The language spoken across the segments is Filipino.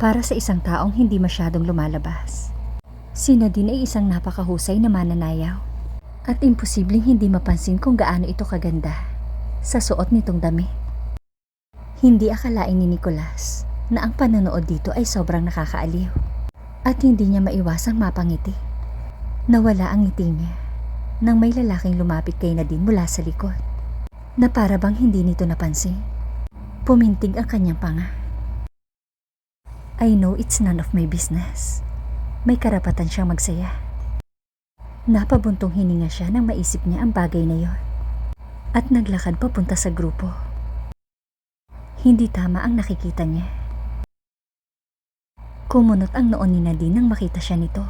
Para sa isang taong hindi masyadong lumalabas. Si Nadine ay isang napakahusay na mananayaw. At imposibleng hindi mapansin kung gaano ito kaganda sa suot nitong dami. Hindi akalain ni Nicolas na ang panonood dito ay sobrang nakakaaliw. At hindi niya maiwasang mapangiti. Nawala ang ngiti niya nang may lalaking lumapit kay Nadine mula sa likod na para bang hindi nito napansin. Pumintig ang kanyang panga. I know it's none of my business. May karapatan siyang magsaya. Napabuntong hininga siya nang maisip niya ang bagay na yon. At naglakad papunta sa grupo. Hindi tama ang nakikita niya. Kumunot ang noon ni Nadine nang makita siya nito.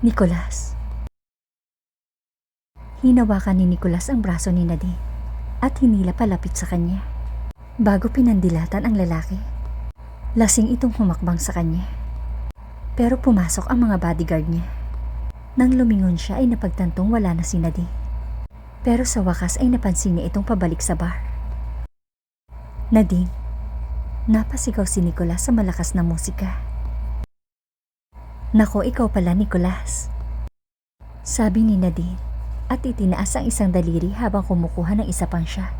Nicholas. Hinawakan ni Nicholas ang braso ni Nadine at hinila palapit sa kanya. Bago pinandilatan ang lalaki, lasing itong humakbang sa kanya. Pero pumasok ang mga bodyguard niya. Nang lumingon siya ay napagtantong wala na si Nadine. Pero sa wakas ay napansin niya itong pabalik sa bar. Nadine, napasigaw si Nicolas sa malakas na musika. Nako, ikaw pala Nicolas. Sabi ni Nadine at itinaas ang isang daliri habang kumukuha ng isa pang siya.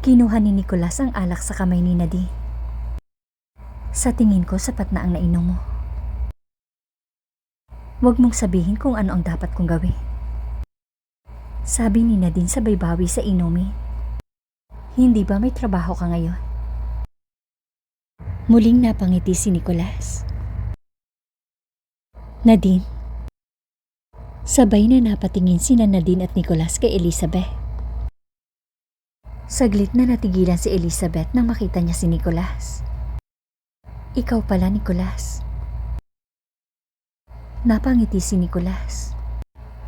Kinuha ni Nicolas ang alak sa kamay ni Nadine. Sa tingin ko sapat na ang nainom mo. Huwag mong sabihin kung ano ang dapat kong gawin. Sabi ni Nadine sabay bawi sa inumin. Hindi ba may trabaho ka ngayon? Muling napangiti si Nicolas. Nadine. Sabay na napatingin sina Nadine at Nicolas kay Elizabeth. Saglit na natigilan si Elizabeth nang makita niya si Nicolas. Ikaw pala, Nicolas. Napangiti si Nicolas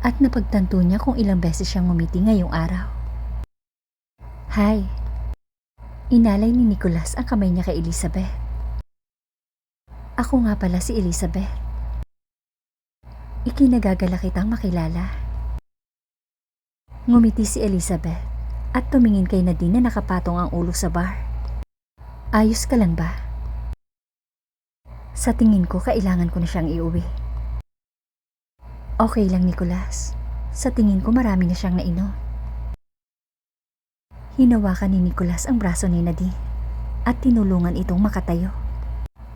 at napagtanto niya kung ilang beses siyang ngumiti ngayong araw. Hi. Inalay ni Nicolas ang kamay niya kay Elizabeth. Ako nga pala si Elizabeth. Ikinagagala kitang makilala. Ngumiti si Elizabeth at tumingin kay Nadine na nakapatong ang ulo sa bar. Ayos ka lang ba? Sa tingin ko, kailangan ko na siyang iuwi. Okay lang, Nicolas. Sa tingin ko, marami na siyang nainom. Hinawakan ni Nicolas ang braso ni Nadine at tinulungan itong makatayo.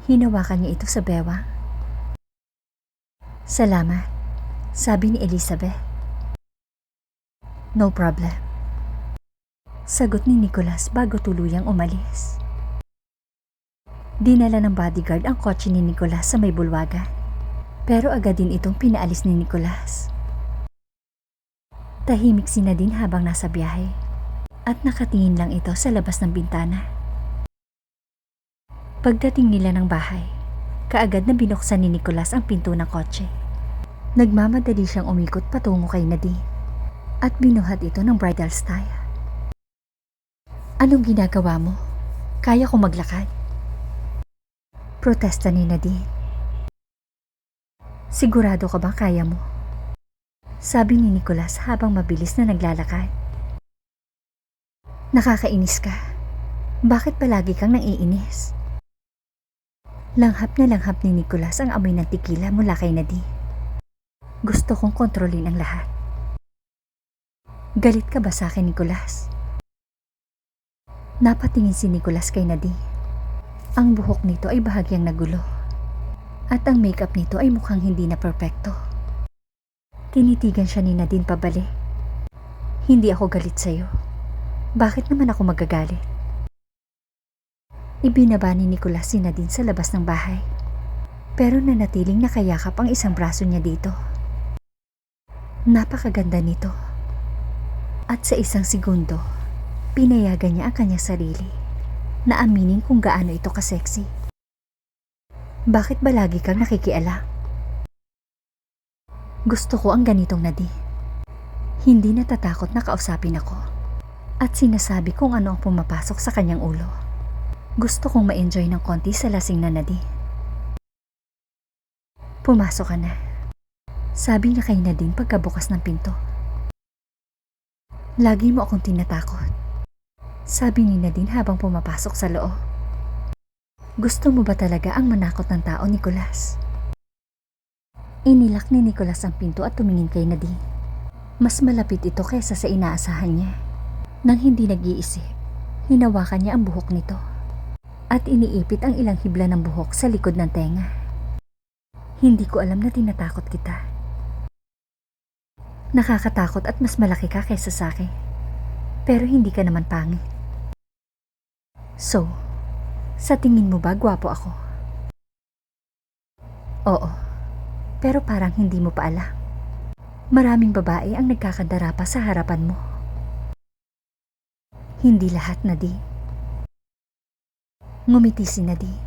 Hinawakan niya ito sa bewang. Salamat, sabi ni Elizabeth. No problem. Sagot ni Nicolas bago tuluyang umalis. Dinala ng bodyguard ang kotse ni Nicolas sa may bulwagan. Pero agad din itong pinaalis ni Nicolas. Tahimik si Nadine habang nasa biyahe at nakatingin lang ito sa labas ng bintana. Pagdating nila ng bahay, kaagad na binuksan ni Nicolas ang pinto ng kotse. Nagmamadali siyang umikot patungo kay Nadine at binuhat ito ng bridal style. Anong ginagawa mo? Kaya ko maglakad. Protesta ni Nadine. Sigurado ka ba kaya mo? Sabi ni Nicolas habang mabilis na naglalakad. Nakakainis ka. Bakit palagi kang naiinis? Langhap na langhap ni Nicolas ang amoy ng tikila mula kay Nadine. Gusto kong kontrolin ang lahat. Galit ka ba sa akin, Nicolas? Napatingin si Nicolas kay Nadine. Ang buhok nito ay bahagyang nagulo. At ang makeup nito ay mukhang hindi na perpekto. Tinitigan siya ni Nadine pabalik. Hindi ako galit sa'yo. Bakit naman ako magagalit? Ibinaba ni Nicolas si Nadine sa labas ng bahay. Pero nanatiling nakayakap ang isang braso niya dito. Napakaganda nito. At sa isang segundo, pinayagan niya ang kanyang sarili na aminin kung gaano ito kaseksi. Bakit ba lagi kang nakikialam? Gusto ko ang ganitong nadi. Hindi natatakot na kausapin ako. At sinasabi kung ano ang pumapasok sa kanyang ulo. Gusto kong ma-enjoy ng konti sa lasing na nadi. Pumasok ka na. Sabi niya kay Nadine pagkabukas ng pinto. Lagi mo akong tinatakot. Sabi ni Nadine habang pumapasok sa loob. Gusto mo ba talaga ang manakot ng tao, Nicolas? Inilak ni Nicolas ang pinto at tumingin kay Nadine. Mas malapit ito kaysa sa inaasahan niya. Nang hindi nag-iisip, hinawakan niya ang buhok nito. At iniipit ang ilang hibla ng buhok sa likod ng tenga. Hindi ko alam na tinatakot kita. Nakakatakot at mas malaki ka kaysa sa akin. Pero hindi ka naman pangit. So, sa tingin mo ba gwapo ako? Oo. Pero parang hindi mo pa alam. Maraming babae ang nagkakadara pa sa harapan mo. Hindi lahat na di. Ngumiti si Nadine.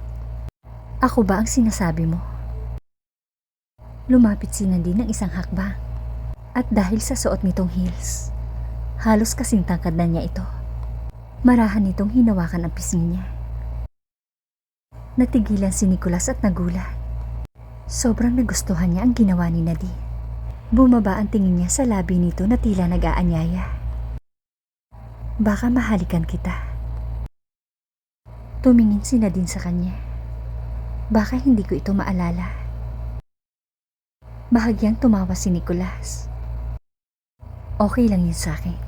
Ako ba ang sinasabi mo? Lumapit si Nadine ng isang hakbang. At dahil sa suot nitong heels, halos kasing tangkad na niya ito. Marahan nitong hinawakan ang pisngi niya. Natigilan si Nicholas at nagulat. Sobrang nagustuhan niya ang ginawa ni Nadine. Bumaba ang tingin niya sa labi nito na tila nag-aanyaya. Baka mahalikan kita. Tumingin si Nadine sa kanya. Baka hindi ko ito maalala. Bahagyang tumawa si Nicholas. Okay lang yun sa akin.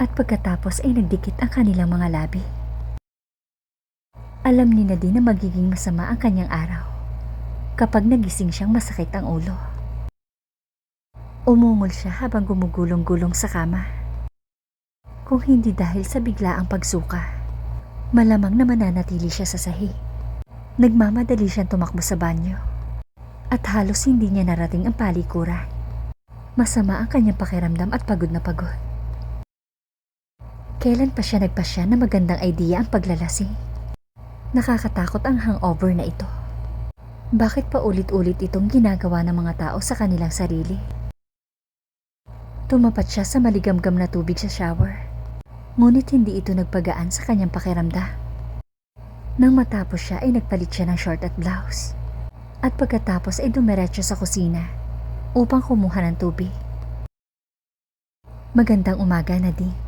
At pagkatapos ay nagdikit ang kanilang mga labi. Alam ni Nadine na magiging masama ang kanyang araw kapag nagising siyang masakit ang ulo. Umungol siya habang gumugulong-gulong sa kama. Kung hindi dahil sa biglaang pagsuka, malamang na mananatili siya sa sahi. Nagmamadali siyang tumakbo sa banyo. At halos hindi niya narating ang palikuran. Masama ang kanyang pakiramdam at pagod na pagod. Kailan pa siya nagpasya na magandang idea ang paglalasing? Nakakatakot ang hangover na ito. Bakit pa ulit-ulit itong ginagawa ng mga tao sa kanilang sarili? Tumapat siya sa maligamgam na tubig sa shower. Ngunit hindi ito nagpagaan sa kanyang pakiramdam. Nang matapos siya ay nagpalit siya ng short at blouse. At pagkatapos ay dumiretso sa kusina upang kumuha ng tubig. Magandang umaga, Nadine.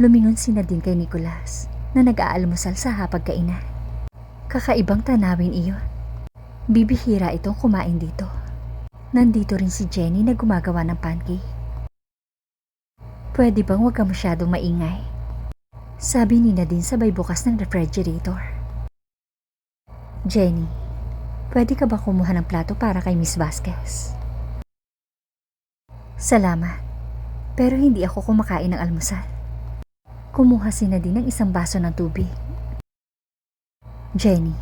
Lumingon si Nadine kay Nicholas na nag-aalmusal sa hapagkainan. Kakaibang tanawin iyon. Bibihira itong kumain dito. Nandito rin si Jenny na gumagawa ng pancake. Pwede bang huwag ka masyadong maingay? Sabi ni Nadine sabay bukas ng refrigerator. Jenny, pwede ka ba kumuha ng plato para kay Miss Vasquez? Salamat, pero hindi ako kumakain ng almusal. Kumuha si Nadine ng isang baso ng tubig. Jenny,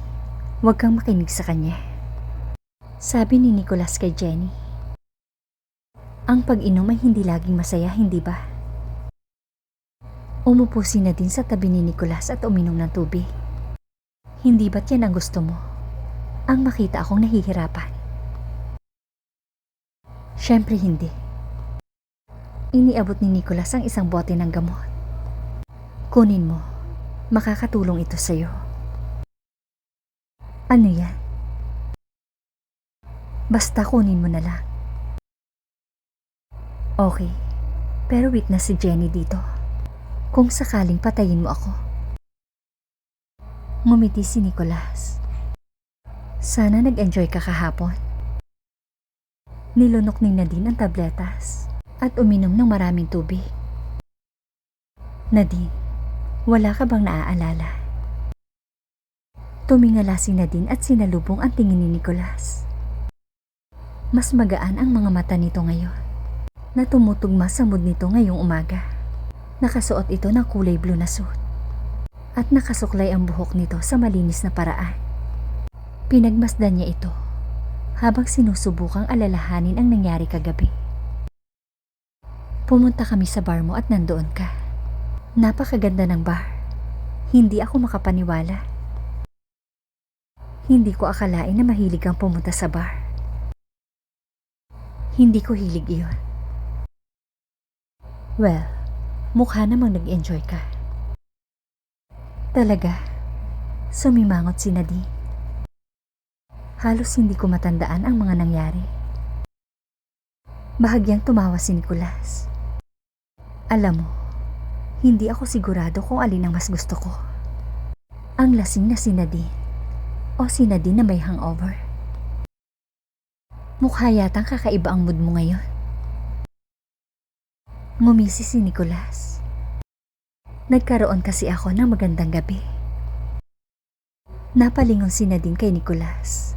huwag kang makinig sa kanya. Sabi ni Nicholas kay Jenny. Ang pag-inom ay hindi laging masaya, hindi ba? Umupo si Nadine sa tabi ni Nicholas at uminom ng tubig. Hindi ba't yan ang gusto mo? Ang makita akong nahihirapan. Siyempre hindi. Iniabot ni Nicholas ang isang bote ng gamot. Kunin mo. Makakatulong ito sa'yo. Ano yan? Basta kunin mo na lang. Okay. Pero witness si Jenny dito. Kung sakaling patayin mo ako. Ngumiti si Nicholas. Sana nag-enjoy ka kahapon. Nilunok ni Nadine ang tabletas at uminom ng maraming tubig. Nadine, wala ka bang naaalala? Tumingala si Nadine at sinalubong ang tingin ni Nicholas. Mas magaan ang mga mata nito ngayon na tumutugma sa mood nito ngayong umaga. Nakasuot ito ng kulay blue na suit at nakasuklay ang buhok nito sa malinis na paraan. Pinagmasdan niya ito habang sinusubukang alalahanin ang nangyari kagabi. Pumunta kami sa bar mo at nandoon ka. Napakaganda ng bar. Hindi ako makapaniwala. Hindi ko akalain na mahilig kang pumunta sa bar. Hindi ko hilig iyon. Well, mukha namang nag-enjoy ka. Talaga, sumimangot si Nadine. Halos hindi ko matandaan ang mga nangyari. Bahagyang tumawa si Nicolas. Alam mo, hindi ako sigurado kung alin ang mas gusto ko. Ang lasing na si Nadine. O si Nadine na may hangover. Mukha yatang kakaiba ang mood mo ngayon. Ngumisi si Nicolas. Nagkaroon kasi ako ng magandang gabi. Napalingon si Nadine kay Nicolas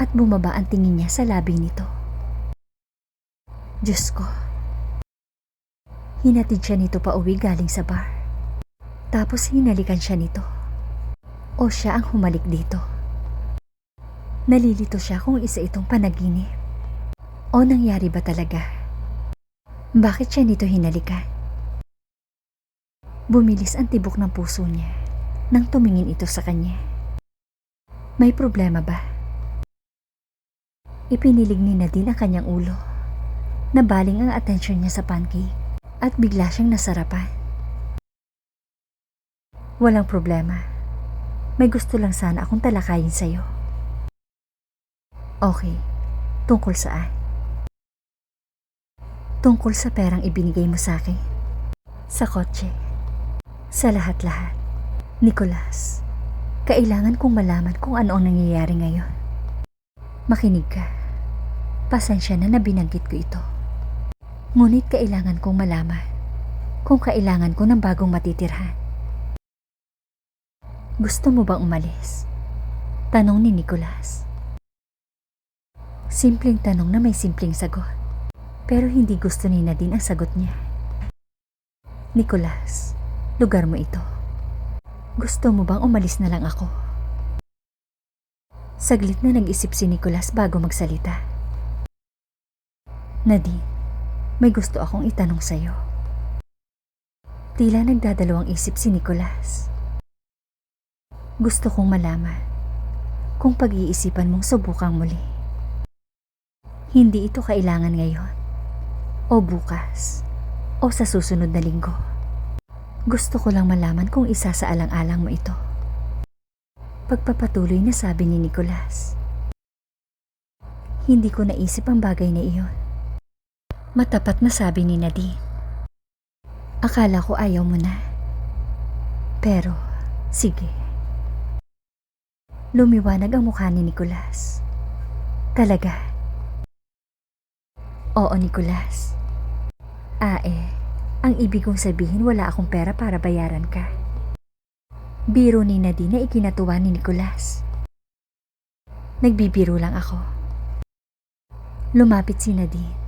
at bumaba ang tingin niya sa labi nito. Diyos ko. Hinatid siya nito pa uwi galing sa bar. Tapos hinalikan siya nito. O siya ang humalik dito. Nalilito siya kung isa itong panaginip. O nangyari ba talaga? Bakit siya nito hinalikan? Bumilis ang tibok ng puso niya nang tumingin ito sa kanya. May problema ba? Ipinilig ni Nadine ang kanyang ulo. Nabaling ang atensyon niya sa pancake at bigla siyang nasarapan. Walang problema. May gusto lang sana akong talakayin sa'yo. Okay. Tungkol saan? Tungkol sa perang ibinigay mo sa akin. Sa kotse. Sa lahat-lahat. Nicolas, kailangan kong malaman kung ano ang nangyayari ngayon. Makinig ka. Pasensya na na binanggit ko ito. Ngunit kailangan kong malaman kung kailangan ko ng bagong matitirhan. Gusto mo bang umalis? Tanong ni Nicolas. Simpleng tanong na may simpleng sagot. Pero hindi gusto ni Nadine ang sagot niya. Nicolas, lugar mo ito. Gusto mo bang umalis na lang ako? Saglit na nag-isip si Nicolas bago magsalita. Nadine, may gusto akong itanong sa'yo. Tila nagdadalawang isip si Nicolas. Gusto kong malaman kung pag-iisipan mong subukang muli. Hindi ito kailangan ngayon o bukas o sa susunod na linggo. Gusto ko lang malaman kung isa sa alang-alang mo ito. Pagpapatuloy na sabi ni Nicolas. Hindi ko naisip ang bagay na iyon. Matapat na sabi ni Nadine. Akala ko ayaw mo na. Pero, sige. Lumiwanag ang mukha ni Nicolas. Talaga. Oo, Nicolas. Ah ang ibig kong sabihin wala akong pera para bayaran ka. Biro ni Nadine na ikinatuwa ni Nicolas. Nagbibiro lang ako. Lumapit si Nadine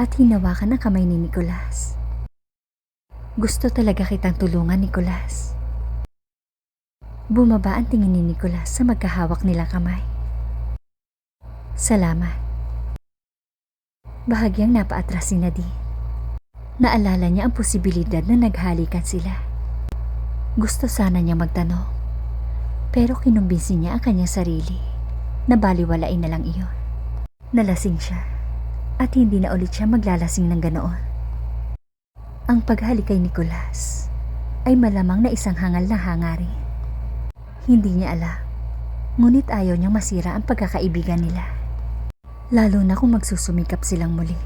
at hinawakan ang kamay ni Nicolas. Gusto talaga kitang tulungan, Nicolas. Bumaba ang tingin ni Nicolas sa magkahawak nilang kamay. Salamat. Bahagyang napaatras si Nadine. Naalala niya ang posibilidad na naghalikan sila. Gusto sana niya magtanong. Pero kinumbinsi niya ang kanyang sarili na baliwalain na lang iyon. Nalasing siya at hindi na ulit siya maglalasing ng ganoon. Ang paghalik kay Nicolas ay malamang na isang hangal na hangarin. Hindi niya alam, ngunit ayaw niyang masira ang pagkakaibigan nila. Lalo na kung magsusumikap silang muli.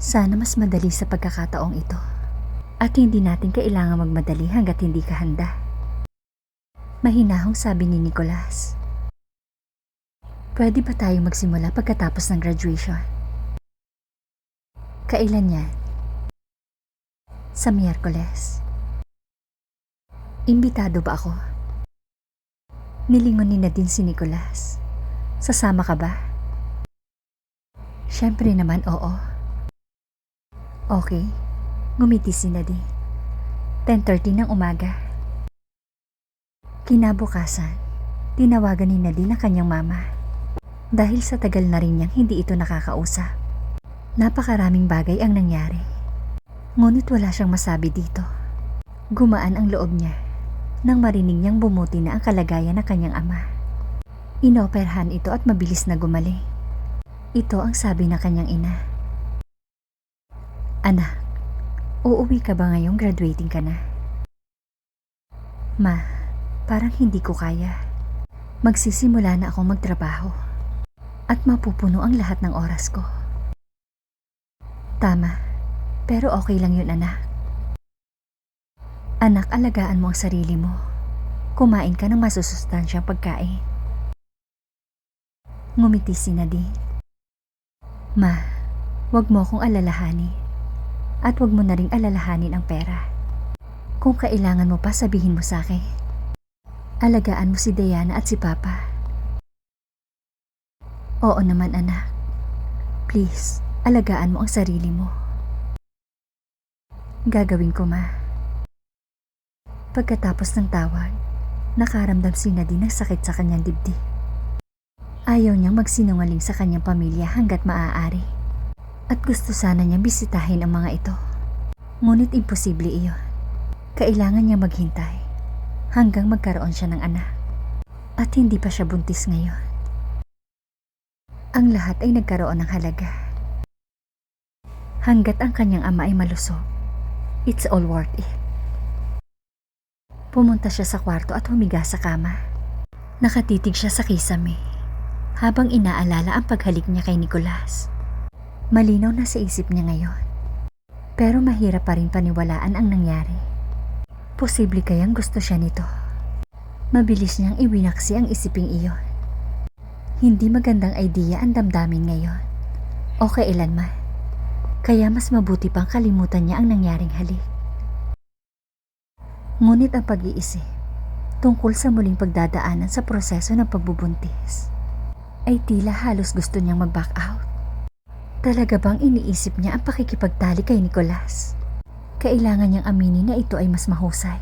Sana mas madali sa pagkakataong ito. At hindi natin kailangan magmadali hanggat hindi ka handa. Mahinahong sabi ni Nicolas. Pwede ba tayo magsimula pagkatapos ng graduation? Kailan yan? Sa Miyerkules. Imbitado ba ako? Nilingon ni Nadine si Nicolas. Sasama ka ba? Siyempre naman oo. Okay. Ngumiti si Nadine. 10.30 ng umaga. Kinabukasan, tinawagan ni Nadine ang kanyang mama. Dahil sa tagal na rin niyang hindi ito nakakausap. Napakaraming bagay ang nangyari. Ngunit wala siyang masabi dito. Gumaan ang loob niya nang marinig niyang bumuti na ang kalagayan ng kanyang ama. Inoperhan ito at mabilis na gumaling. Ito ang sabi ng kanyang ina. Anak, uuwi ka ba ngayong graduating ka na? Ma, parang hindi ko kaya. Magsisimula na akong magtrabaho at mapupuno ang lahat ng oras ko. Tama, pero okay lang yun anak. Anak, alagaan mo ang sarili mo. Kumain ka ng masusustansyang pagkain. Ngumiti si Nadine. Ma, wag mo akong alalahanin. At wag mo na ring alalahanin ang pera. Kung kailangan mo pa, sabihin mo sa akin. Alagaan mo si Diana at si Papa. Oo naman anak. Please, alagaan mo ang sarili mo. Gagawin ko ma. Pagkatapos ng tawag, nakaramdam si Nadine ng sakit sa kanyang dibdib. Ayaw niyang magsinungaling sa kanyang pamilya hanggat maaari. At gusto sana niyang bisitahin ang mga ito. Ngunit imposible iyon. Kailangan niya maghintay hanggang magkaroon siya ng anak. At hindi pa siya buntis ngayon. Ang lahat ay nagkaroon ng halaga. Hanggat ang kanyang ama ay malusog, it's all worth it. Pumunta siya sa kwarto at humiga sa kama. Nakatitig siya sa kisame habang inaalala ang paghalik niya kay Nicolas. Malinaw na sa isip niya ngayon. Pero mahirap pa rin paniwalaan ang nangyari. Posible kayang gusto siya nito. Mabilis niyang iwinaksi ang isiping iyon. Hindi magandang idea ang damdamin ngayon. O kailanman. Kaya mas mabuti pang kalimutan niya ang nangyaring halik. Ngunit ang pag-iisip tungkol sa muling pagdadaanan sa proseso ng pagbubuntis ay tila halos gusto niyang mag-back out. Talaga bang iniisip niya ang pakikipagtali kay Nicolas? Kailangan niyang aminin na ito ay mas mahusay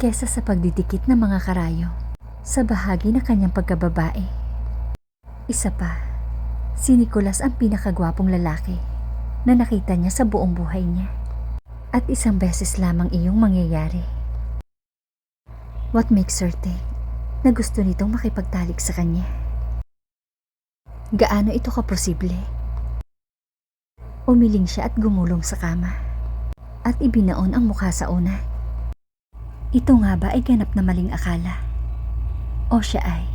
kesa sa pagdidikit ng mga karayo sa bahagi ng kanyang pagkababae. Isa pa, si Nicolas ang pinakagwapong lalaki na nakita niya sa buong buhay niya at isang beses lamang iyong mangyayari. What makes her think na gusto nitong makipagtalik sa kanya? Gaano ito kaposible? Umiling siya at gumulong sa kama at ibinaon ang mukha sa una. Ito nga ba ay ganap na maling akala? O siya ay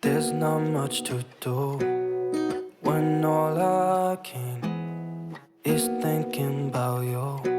There's not much to do when all I can is thinking about you.